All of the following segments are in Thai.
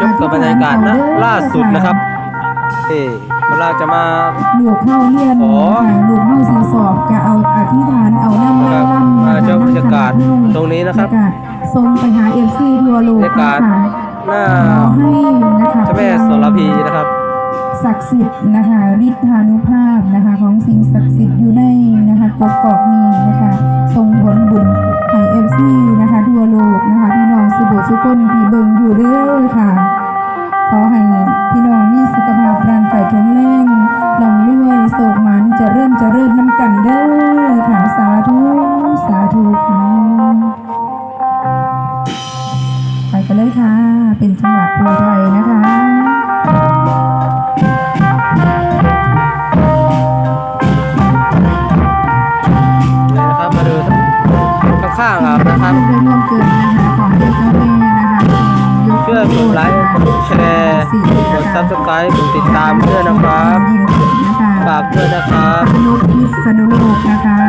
ชมกับบรรยากาศนะล่าสุดนะครับเอ๋เวลาจะมาหลูงเข้าเรียนหลูงเข้าสีสอบกะเอาอธิษฐานเอานั่งนั่งล่ำมาเจ้าบรรยากาศตรงนี้นะครับทรงไปหาเอฟซีทัวร์โลกบรรยากาศหน้าให้นะคะแม่สรพีนะครับ ศักดิ์สิทธิ์นะคะฤทธานุภาพนะคะของสิ่งศักดิ์สิทธิ์อยู่ในนะคะกกอกนี้นะคะทรงผลบุญไฮเอฟซีนะคะทั่วโลกนะคะพี่น้องสุบุสุคนพี่เบิงอยู่เรื่อยค่ะขอให้พี่น้องมีสุขภาพร่างกายแข็งแรงลำเลื่อยโศกมันจะเริ่มจะเริ่มน้ำกันเด้อค่ะสาธุสาธุค่ะ ข้างครับนะครับช่นะคะโปรดยกดไลค์กดแชร์กดซับสไครต์กดติดตามเพื่อนนะครับฝากเพื่อนนะครับนุษย์พิษณุกนะคะ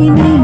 ini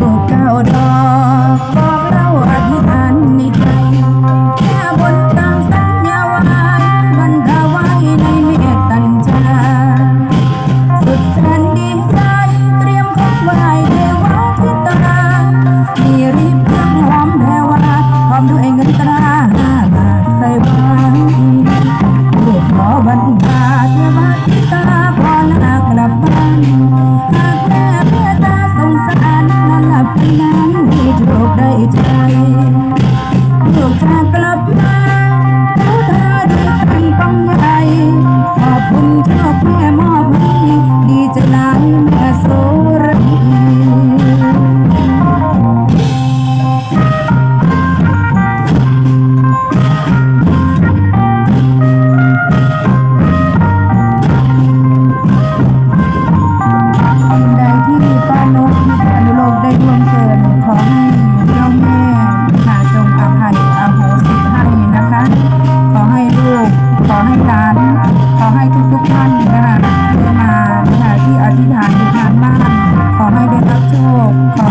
บอกเก้าดอก บ้าน ขอให้ได้รับโชคขอ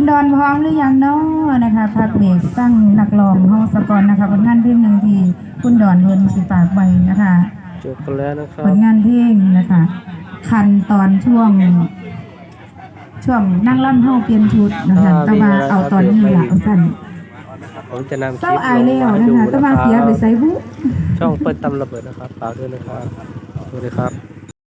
คุณดอนพร้อมหรือยังเนาะนะคะพักเบสตั้งนักลองห้องสกอนนะคะผลงานเพลงหนึ่งทีคุณดอนเวินสิปากใบนะคะจบกันแล้วนะครัผลงานเพลงนะคะ คันตอนช่วง ช่วงนั่งล่ำห้องเปลี่ยนชุดนะคะตะมาเอาตอนนี้ละสั้นผมจะนำคลิปลงมาให้ดูนะคะตะมาเสียไปใส่บุช่องเปิดตำระเบิดนะครับฝากด้วยนะครับสวัสดีครับ